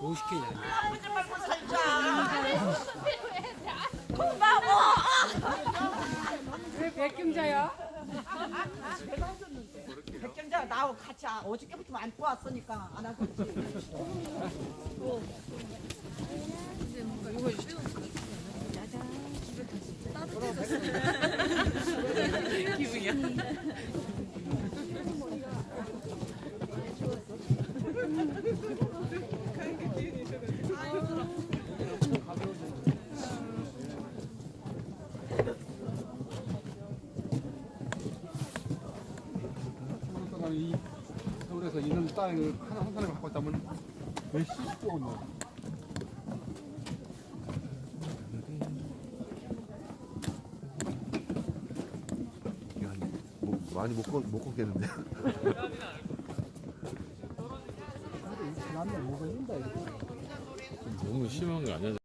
50개냐. 아버지 말고 살자. 고마워. 백경자야? 백경자 나하고 같이 아- 어저께부터 안고 왔으니까 안 하고 있지. 동안 이 서울에서 있는 땅을 하나 한 사람이 갖고 있다면 몇십 조원이야. 이게 한, 뭐, 많이 못, 걷- 못 걷겠는데. 너무 심한 거 아니야?